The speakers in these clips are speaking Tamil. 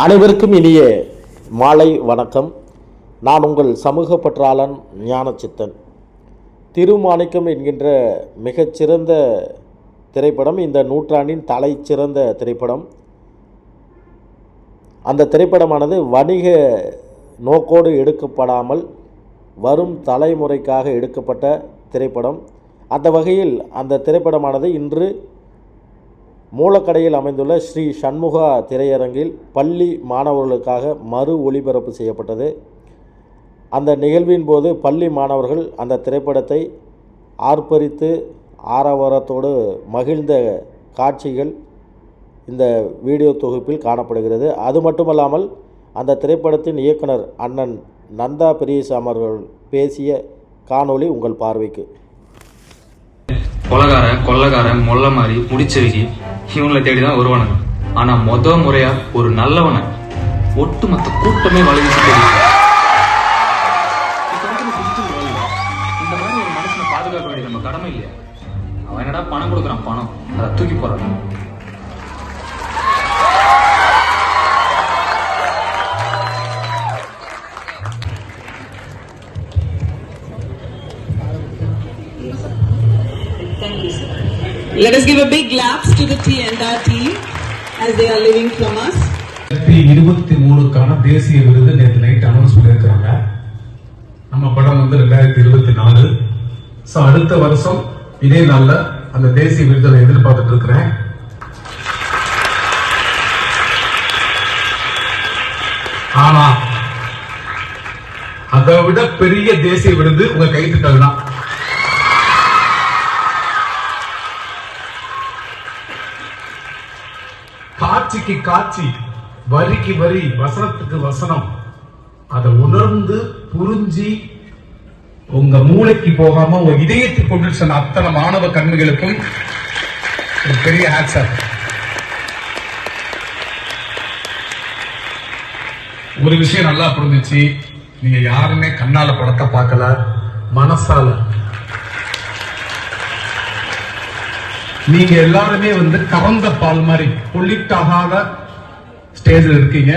அனைவருக்கும் இனிய மாலை வணக்கம். நான் உங்கள் சமூக பற்றாளன் ஞானச்சித்தன். திருமாணிக்கம் என்கின்ற மிகச்சிறந்த திரைப்படம் இந்த நூற்றாண்டின் தலை சிறந்த திரைப்படம். அந்த திரைப்படமானது வணிக நோக்கோடு எடுக்கப்படாமல் வரும் தலைமுறைக்காக எடுக்கப்பட்ட திரைப்படம். அந்த வகையில் அந்த திரைப்படமானது இன்று மூலக்கடையில் அமைந்துள்ள ஸ்ரீ சண்முகா திரையரங்கில் பள்ளி மாணவர்களுக்காக மறு ஒளிபரப்பு செய்யப்பட்டது. அந்த நிகழ்வின் போது பள்ளி மாணவர்கள் அந்த திரைப்படத்தை ஆர்ப்பரித்து ஆரவாரத்தோடு மகிழ்ந்த காட்சிகள் இந்த வீடியோ தொகுப்பில் காணப்படுகிறது. அது மட்டுமல்லாமல் அந்த திரைப்படத்தின் இயக்குனர் அண்ணன் நந்தா பெரியசாமி அவர்கள் பேசிய காணொளி உங்கள் பார்வைக்கு. கொலகாரன் கொள்ளக்காரன் மொல்ல மாதிரி முடிச்சவைக்கு இவங்களை தேடி தான் வருவானுங்க ஆனா மொத முறையா ஒரு நல்லவனை ஒட்டுமொத்த கூட்டமே வளைஞ்சு தெரியும் இந்த மாதிரி ஒரு மனுஷனை பாதுகாக்க வேண்டிய நம்ம கடமை இல்லையா? அவன் என்னடா பணம் கொடுக்குறான்? பணம். அதை தூக்கி போறான் Thank you, sir. Let us give a big claps to the T entire team as they are living from us. இருபத்தி மூணுக்கான தேசிய விருது நேற்று நைட் அனௌன்ஸ் பண்ணியிருக்கிறாங்க. நம்ம படம் வந்து ரெண்டாயிரத்தி இருபத்தி நாலு. ஸோ அடுத்த வருஷம் இதே நாளில் அந்த தேசிய விருதை எதிர்பார்த்துட்டு இருக்கிறேன். ஆனா அதை விட பெரிய தேசிய விருது உங்க கைத்துக்கள் தான். காட்சிக்கு காட்சி வரிக்கு வரி வசனத்துக்கு வசனம். அதை உணர்ந்து புரிஞ்சி உங்க மூளைக்கு போகாம உங்க இதயத்துக்கு கொண்டு சொன்ன அத்தனை மாணவ கண்மைகளுக்கும் ஒரு பெரிய ஆக்சர் ஒரு விஷயம் நல்லா புரிஞ்சுச்சு. நீங்க யாருமே கண்ணால படத்தை பார்க்கல மனசால. நீங்க எல்லாருமே வந்து கறந்த பால் மாதிரி பொலிட்டாகாத ஸ்டேஜில் இருக்கீங்க.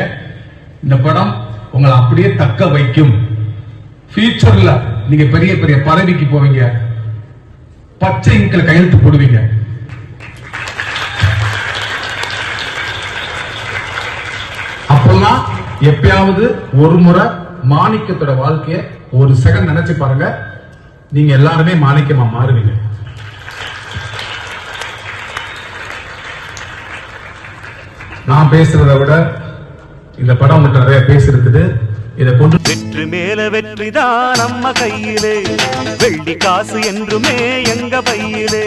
இந்த படம் உங்களை அப்படியே தக்க வைக்கும். ஃபியூச்சர்ல நீங்க பெரிய பெரிய பதவிக்கு போவீங்க. பச்சை இங்கில் கையெழுத்து போடுவீங்க. அப்பெல்லாம் எப்பயாவது ஒரு முறை மாணிக்கத்தோட வாழ்க்கைய ஒரு செகண்ட் நினைச்சு பாருங்க. நீங்க எல்லாருமே மாணிக்கமா மாறுவீங்க. நான் பேசுறதை விட இந்த படம் மட்டும் நிறைய பேசிருக்குது இதை கொண்டு வெற்றி மேல வெற்றிதான் நம்ம கையிலே. வெள்ளி காசு என்றுமே எங்க பையிலே.